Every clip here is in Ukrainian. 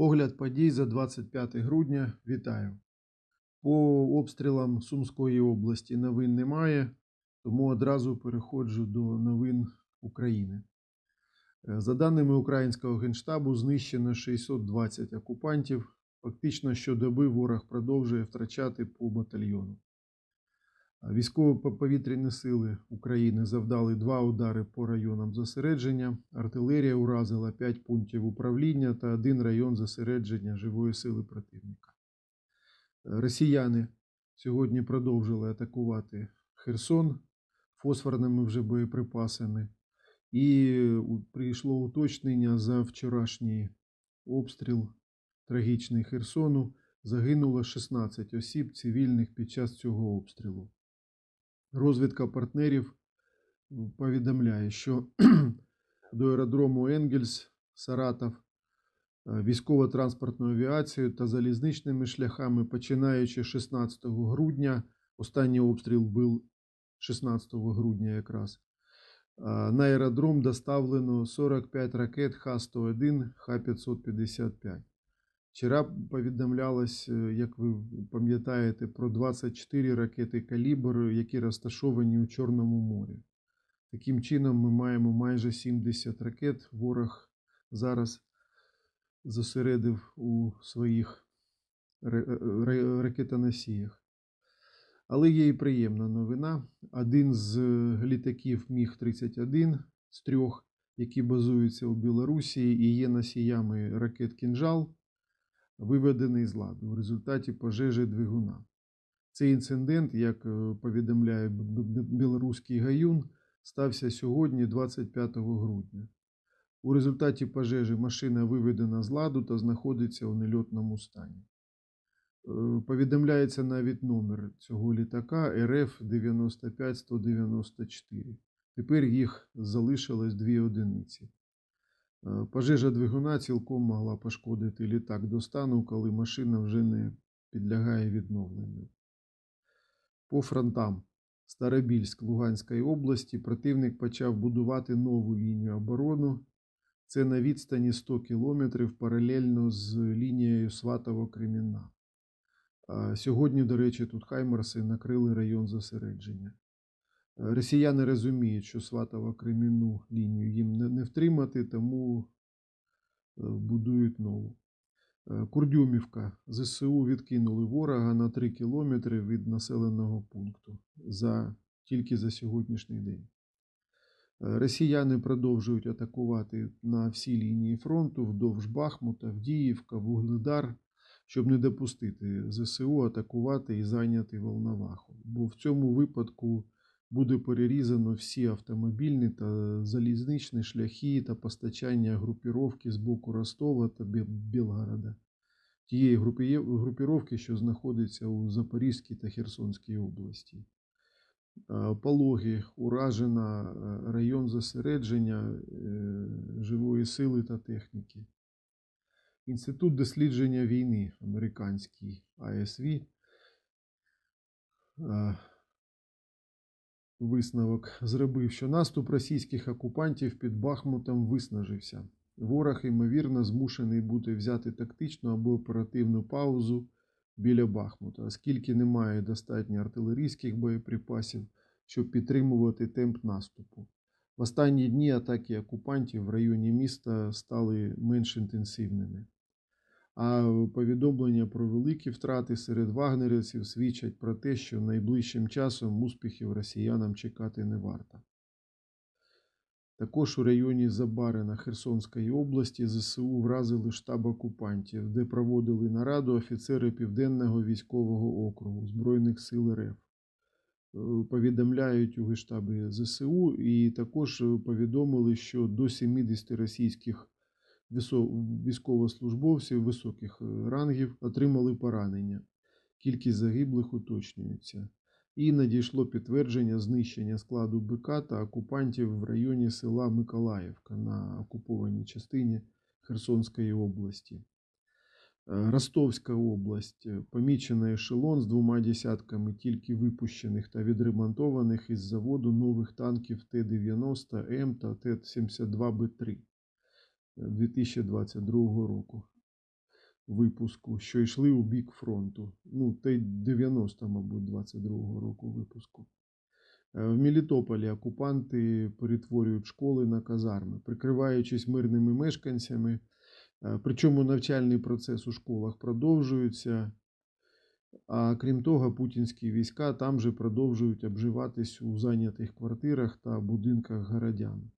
Огляд подій за 25 грудня. Вітаю. По обстрілам Сумської області новин немає, тому одразу переходжу до новин України. Е, За даними Українського генштабу, знищено 620 окупантів. Фактично щодоби ворог продовжує втрачати по батальйону. Військово-повітряні сили України завдали два удари по районам зосередження. Артилерія уразила 5 пунктів управління та один район зосередження живої сили противника. Е, Росіяни сьогодні продовжили атакувати Херсон фосфорними вже боєприпасами. І прийшло уточнення за вчорашній обстріл трагічний Херсону. Загинуло 16 осіб цивільних під час цього обстрілу. Розвідка партнерів повідомляє, що до аеродрому Енгельс, Саратов, е, військово-транспортною авіацією та залізничними шляхами, починаючи 16 грудня, останній обстріл був 16 грудня якраз. е, На аеродром доставлено 45 ракет Х-101, Х-555. Вчора повідомлялось, е, як ви пам'ятаєте, про 24 ракети калібр, які розташовані у Чорному морі. Таким чином, ми маємо майже 70 ракет. Ворог зараз зосередив у своїх ра- ракетоносіях. Але є і приємна новина. Один з е, літаків Міг-31 з трьох, які базуються у Білорусі і є носіями ракет «Кінжал», виведений з ладу в результаті пожежі двигуна. Цей інцидент, як е, повідомляє білоруський гаюн, стався сьогодні, 25 грудня. У результаті пожежі машина виведена з ладу та знаходиться у нельотному стані. Е, Повідомляється навіть номер цього літака РФ 95194. Тепер їх залишилось дві одиниці. Е, Пожежа двигуна цілком могла пошкодити літак до стану, коли машина вже не підлягає відновленню. По фронтам Старобільськ Луганської області противник почав будувати нову лінію оборони. Це на відстані 100 кілометрів паралельно з лінією Сватово-Кремінна. Сьогодні, до речі, тут Хаймерси накрили район зосередження. Росіяни розуміють, що Сватово-Кремінну лінію їм не, не втримати, тому е, будують нову. Е, Курдюмівка. ЗСУ відкинули ворога на 3 кілометри від населеного пункту за, тільки за сьогоднішній день. Е, Росіяни продовжують атакувати на всі лінії фронту вдовж Бахмута, Вдіївка, Вугледар, щоб не допустити ЗСУ атакувати і зайняти Волноваху. Бо в цьому випадку буде перерізано всі автомобільні та залізничні шляхи та постачання групіровки з боку Ростова та Білгорода. Тієї групі- групіровки, що знаходиться у Запорізькій та Херсонській області. Пологи, уражена район зосередження е, живої сили та техніки. Інститут дослідження війни американський АСВ висновок зробив, що наступ російських окупантів під Бахмутом виснажився. Ворог, ймовірно, змушений бути взяти тактичну або оперативну паузу біля Бахмута, оскільки немає достатньо артилерійських боєприпасів, щоб підтримувати темп наступу. В останні дні атаки окупантів в районі міста стали менш інтенсивними. А повідомлення про великі втрати серед вагнерівців свідчать про те, що найближчим часом успіхів росіянам чекати не варто. Також у районі Забарина Херсонської області ЗСУ вразили штаб окупантів, де проводили нараду офіцери Південного військового округу Збройних сил РФ. Е, Повідомляють у гештабі ЗСУ і також повідомили, що до 70 російських військовослужбовців високих е, рангів отримали поранення. Кількість загиблих уточнюється. І надійшло підтвердження знищення складу БК та окупантів в районі села Миколаївка на окупованій частині Херсонської області. Е, Ростовська область. Е, ешелон з двома десятками тільки випущених та відремонтованих із заводу нових танків Т-90М та Т-72Б3 2022 року. випуску, що йшли у бік фронту. Ну, та й 90, мабуть, 22-го року випуску. Е, В Мелітополі окупанти перетворюють школи на казарми, прикриваючись мирними мешканцями. Е, Причому навчальний процес у школах продовжується. А крім того, путінські війська там же продовжують обживатись у зайнятих квартирах та будинках городян.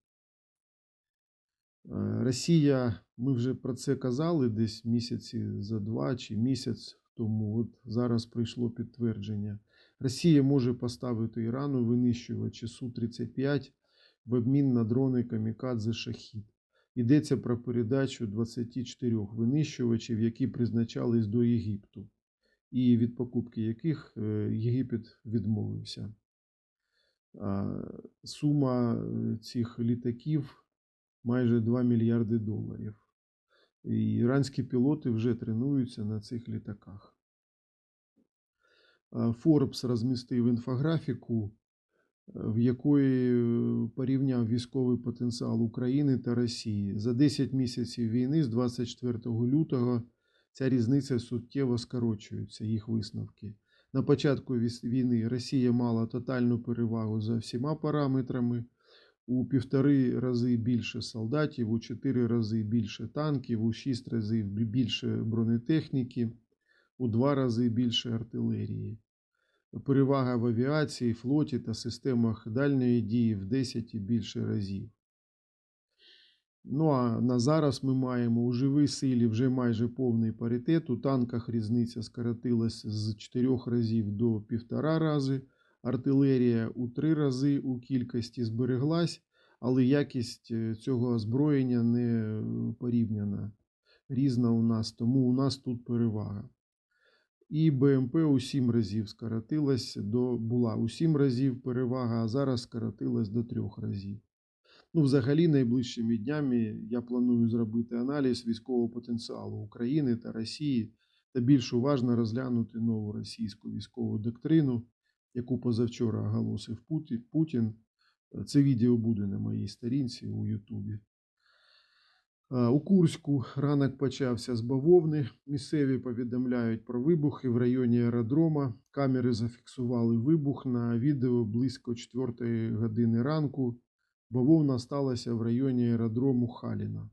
Е, Росія, ми вже про це казали десь місяці за два чи місяць тому. От зараз прийшло підтвердження. Росія може поставити Ірану винищувачі Су-35 в обмін на дрони Камікадзе Шахід. Йдеться про передачу 24 винищувачів, які призначались до Єгипту, і від покупки яких е, Єгипет відмовився. Сума е, цих літаків майже 2 мільярди доларів. І іранські пілоти вже тренуються на цих літаках. Forbes розмістив інфографіку, е, в якої е, порівняв військовий потенціал України та Росії. За 10 місяців війни з 24 лютого ця різниця суттєво скорочується, їх висновки. На початку війни Росія мала тотальну перевагу за всіма параметрами. У півтори рази більше солдатів, у чотири рази більше танків, у шість разів більше бронетехніки, у два рази більше артилерії. Перевага в авіації, флоті та системах дальньої дії в 10 і більше разів. Ну а на зараз ми маємо у живій силі вже майже повний паритет. У танках різниця скоротилась з 4 разів до 1,5 рази. Артилерія у 3 рази у кількості збереглась, але якість е, цього озброєння не е, порівняна. Різна у нас, тому у нас тут перевага. І БМП у 7 разів скоротилась до була у 7 разів перевага, а зараз скоротилась до 3 разів. Ну, взагалі, найближчими днями я планую зробити аналіз військового потенціалу України та Росії та більш уважно розглянути нову російську військову доктрину, яку позавчора оголосив Путін. Це відео буде на моїй сторінці у Ютубі. У Курську ранок почався з бавовни. Місцеві повідомляють про вибухи в районі аеродрома. Камери зафіксували вибух на відео близько 4 години ранку. Бавовна сталася в районі аеродрому Халіна.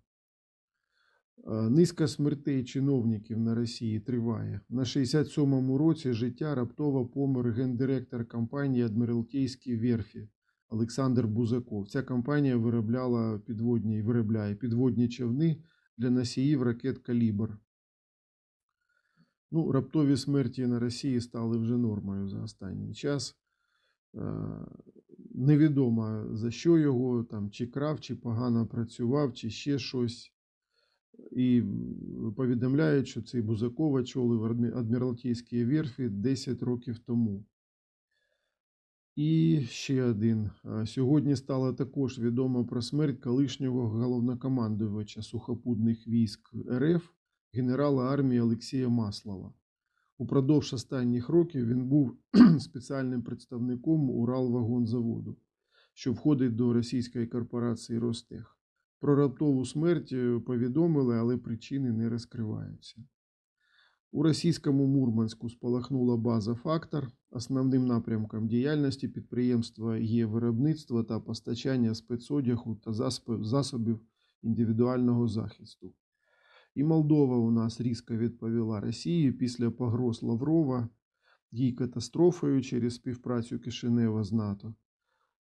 Е, Низка смертей чиновників на Росії триває. На 67-му році життя раптово помер гендиректор компанії Адміралтейські верфі Олександр Бузаков. Ця компанія виробляла підводні, виробляє підводні човни для носіїв ракет Калібр. Ну, раптові смерті на Росії стали вже нормою за останній час. Е, Невідомо за що його, там, чи крав, чи погано працював, чи ще щось. І повідомляють, що цей Бузаков очолив Адмі- Адміралтейські верфі 10 років тому. І ще один. Сьогодні стало також відомо про смерть колишнього головнокомандувача сухопутних військ РФ генерала армії Олексія Маслова. Упродовж останніх років він був спеціальним представником Уралвагонзаводу, що входить до російської корпорації Ростех. Про раптову смерть е, повідомили, але причини не розкриваються. У російському Мурманську спалахнула база Фактор. Основним напрямком діяльності підприємства є виробництво та постачання спецодягу та засобів індивідуального захисту. І Молдова у нас різко відповіла Росії після погроз Лаврова їй катастрофою через співпрацю Кишинева з НАТО.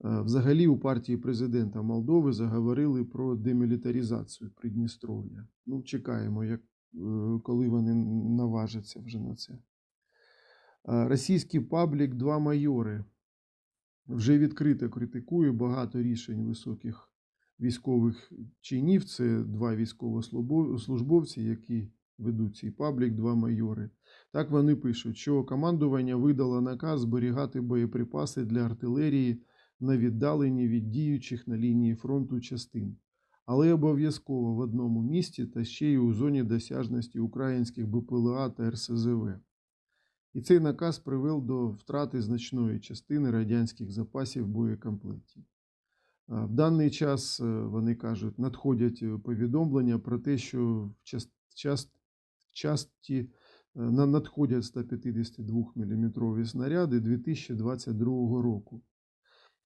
Е, Взагалі у партії президента Молдови заговорили про демілітаризацію Придністров'я. Ну, чекаємо, як, е, коли вони наважаться вже на це. Е, Російський паблік «Два майори» вже відкрито критикує багато рішень високих військових чинів. Це два військовослужбовці, які ведуть цей паблік, два майори. Так вони пишуть, що командування видало наказ зберігати боєприпаси для артилерії на віддаленні від діючих на лінії фронту частин, але обов'язково в одному місці та ще й у зоні досяжності українських БПЛА та РСЗВ. І цей наказ привел до втрати значної частини радянських запасів боєкомплектів. В даний час, е, вони кажуть, надходять е, повідомлення про те, що в час, час, часті е, на- надходять 152 мм снаряди 2022 року.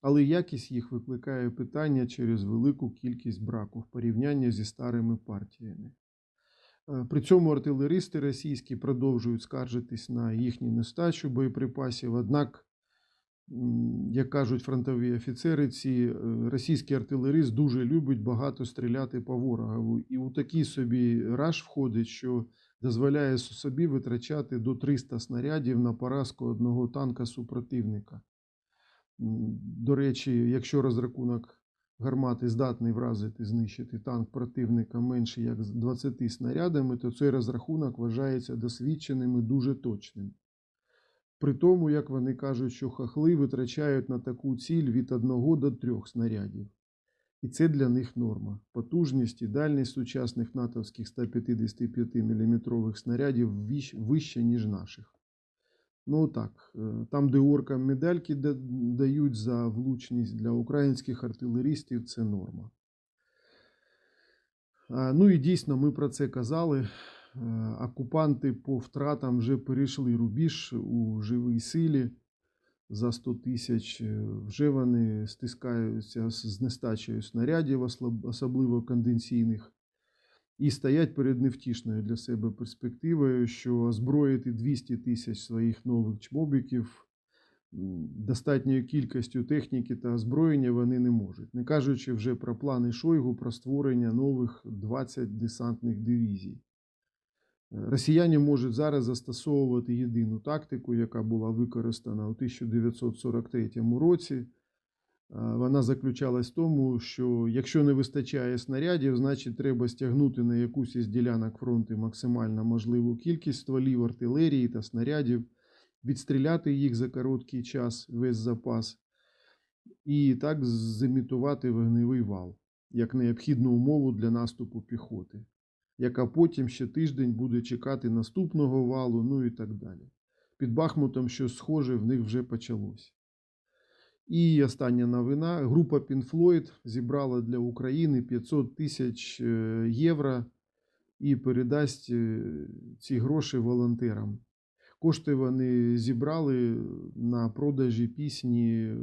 Але якість їх викликає питання через велику кількість браку в порівнянні зі старими партіями. Е, При цьому артилеристи російські продовжують скаржитись на їхню нестачу боєприпасів. Однак, як кажуть фронтові офіцери, ці е, російський артилерист дуже любить багато стріляти по ворогову. І у такий собі раж входить, що дозволяє собі витрачати до 300 снарядів на поразку одного танка супротивника. До речі, якщо розрахунок гармати здатний вразити, знищити танк противника менше як з 20 снарядами, то цей розрахунок вважається досвідченим і дуже точним. При тому, як вони кажуть, що хахли витрачають на таку ціль від 1 до 3 снарядів. І це для них норма. Потужність і дальність сучасних натовських 155 мм снарядів вища, ніж наших. Ну так, е, там, де оркам медальки дають за влучність для українських артилерістів, це норма. Ну і дійсно, ми про це казали. Е, Окупанти по втратам вже перейшли рубіж у живій силі за 100 тисяч. Е, Вже вони стискаються з нестачею снарядів, особливо конденсійних, і стоять перед невтішною для себе перспективою, що озброїти 200 тисяч своїх нових чмобіків достатньою кількістю техніки та озброєння вони не можуть, не кажучи вже про плани Шойгу про створення нових 20 десантних дивізій. Е, Росіяни можуть зараз застосовувати єдину тактику, яка була використана у 1943 році. Е, Вона заключалась в тому, що якщо не вистачає снарядів, значить треба стягнути на якусь із ділянок фронту максимально можливу кількість стволів артилерії та снарядів, відстріляти їх за короткий час, весь запас, і так зімітувати вогневий вал як необхідну умову для наступу піхоти яка потім ще тиждень буде чекати наступного валу, ну і так далі. Під Бахмутом щось схоже в них вже почалось. І остання новина: група Pink Floyd зібрала для України 500 тисяч е, євро і передасть е, ці гроші волонтерам. Кошти вони зібрали на продажі пісні е,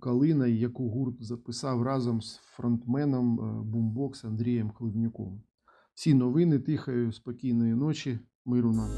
Калина, яку гурт записав разом з фронтменом Бумбокс Андрієм Хливнюком. Всі новини тихої, спокійної ночі, миру нам.